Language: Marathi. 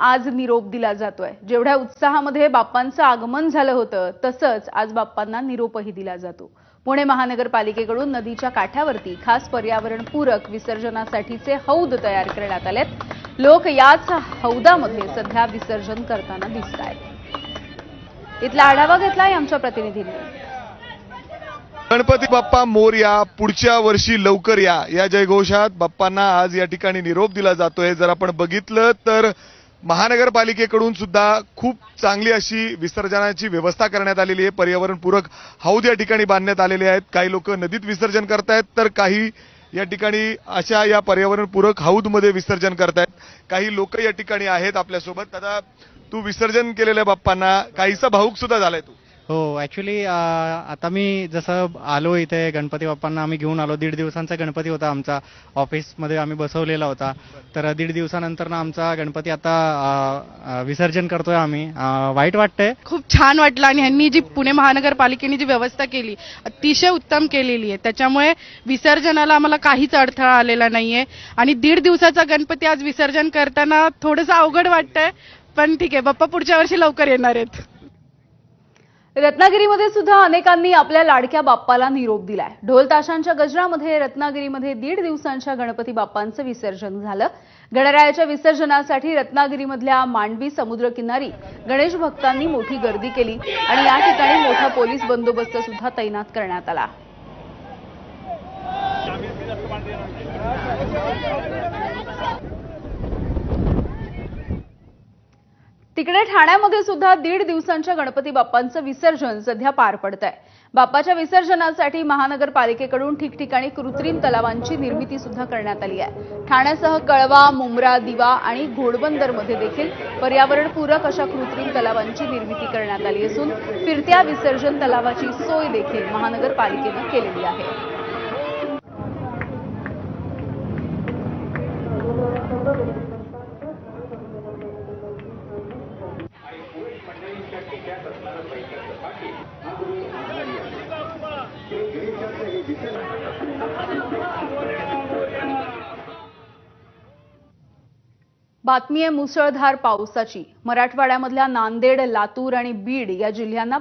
आज निरोप दिला जातोय. जेवढ्या उत्साहामध्ये बाप्पांचं आगमन झालं होतं तसंच आज बाप्पांना निरोपही दिला जातो. पुणे महानगरपालिकेकडून नदीच्या काठावरती खास पर्यावरणपूरक विसर्जनासाठीचे हौद तयार करण्यात आलेत. लोक याच हौदामध्ये सध्या विसर्जन करताना दिसत आहेत इथला आढावा घेतलाय आमच्या प्रतिनिधींनी. गणपती बाप्पा मोरया पुढच्या वर्षी लवकर या. या जयघोषात बाप्पांना आज या ठिकाणी निरोप दिला जातोय. जर आपण बघितलं तर महानगरपालिकेकडून सुद्धा खूप चांगली अशी विसर्जनाची व्यवस्था करण्यात आलेली आहे. पर्यावरणपूरक हौद या ठिकाणी बांधण्यात आलेले आहेत. काही लोक नदीत विसर्जन करतायत तर काही या ठिकाणी अशा या पर्यावरणपूरक हौदमध्ये विसर्जन करतायत. काही लोक या ठिकाणी आहेत आपल्यासोबत. आता तू विसर्जन केलेल्या बाप्पांना काहीसा भाऊक सुद्धा झालाय तू. हो ॲक्च्युली आता मी जसं आलो इथे गणपती बाप्पांना आम्ही घेऊन आलो दीड दिवसांचा गणपती होता आमचा. ऑफिसमध्ये आम्ही बसवलेला होता. तर दीड दिवसानंतर ना आमचा गणपती आता अ, अ, विसर्जन करतोय आम्ही. अ, वाईट वाटतंय. खूप छान वाटलं आणि ह्यांनी जी पुणे महानगरपालिकेने जी व्यवस्था केली अतिशय उत्तम केलेली आहे. त्याच्यामुळे विसर्जनाला आम्हाला काहीच अडथळा आलेला नाहीये. आणि दीड दिवसाचा गणपती आज विसर्जन करताना थोडंसं अवघड वाटतंय पण ठीक आहे. बाप्पा पुढच्या वर्षी लवकर येणार आहेत. रत्नागिरीमध्ये सुद्धा अनेकांनी आपल्या लाडक्या बाप्पाला निरोप दिलाय. ढोल ताशांच्या गजरामध्ये रत्नागिरीमध्ये दीड दिवसांच्या गणपती बाप्पांचं विसर्जन झालं. गणरायाच्या विसर्जनासाठी रत्नागिरीमधल्या मांडवी समुद्रकिनारी गणेश भक्तांनी मोठी गर्दी केली आणि या ठिकाणी मोठा पोलीस बंदोबस्त सुद्धा तैनात करण्यात आला. तिकडे ठाण्यामध्ये सुद्धा दीड दिवसांच्या गणपती बाप्पांचं विसर्जन सध्या पार पडत आहे बाप्पाच्या विसर्जनासाठी महानगरपालिकेकडून ठिकठिकाणी कृत्रिम तलावांची निर्मिती सुद्धा करण्यात आली आहे. ठाण्यासह कळवा मुंब्रा दिवा आणि घोडबंदरमध्ये देखील पर्यावरणपूरक अशा कृत्रिम तलावांची निर्मिती करण्यात आली असून फिरत्या विसर्जन तलावाची सोय देखील महानगरपालिकेनं केलेली आहे. बातमी आहे मुसळधार पावसाची. मराठवाड्यामधल्या नांदेड लातूर आणि बीड या जिल्ह्यांना